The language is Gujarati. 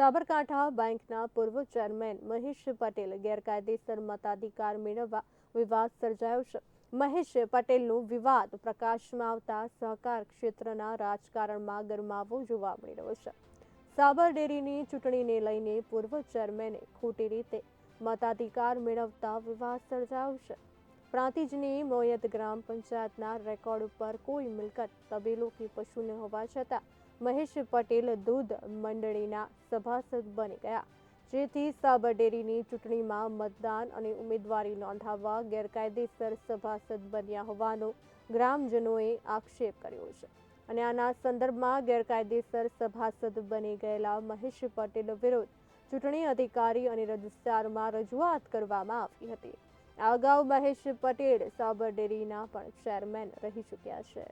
સાબરકાંઠા બેંકના પૂર્વ ચેરમેન મહેશ પટેલ ગેરકાયદેસર મતાધિકાર મેળવવા વિવાદ સર્જાયો છે. મહેશ પટેલનો વિવાદ પ્રકાશમાં આવતા સહકાર ક્ષેત્રના રાજકારણમાં ગરમાવો જોવા મળી રહ્યો છે. સાબર ડેરીની ચૂંટણીને લઈને પૂર્વ ચેરમેને ખોટી રીતે મતાધિકાર મેળવતા વિવાદ સર્જાયો છે. પ્રાંતિજની મોયત ગ્રામ પંચાયતના રેકોર્ડ ઉપર કોઈ મિલકત, તબેલો કે પશુ ન હોવા છતાં મહેશ પટેલ દૂધ મંડળીના સભાસદ બની ગયા. જેથી સાબરડેરીની ચૂંટણીમાં મતદાન અને ઉમેદવારી નોંધાવવા ગેરકાયદેસર સભાસદ બન્યા હોવાનો ગ્રામજનોએ આક્ષેપ કર્યો છે. અને આના સંદર્ભમાં ગેરકાયદેસર સભાસદ બની ગયેલા મહેશ પટેલ વિરુદ્ધ ચૂંટણી અધિકારી અને રજિસ્ટ્રારમાં રજૂઆત કરવામાં આવી હતી. અગાઉ મહેશ પટેલ સાબરડેરીના પણ ચેરમેન રહી ચૂક્યા છે.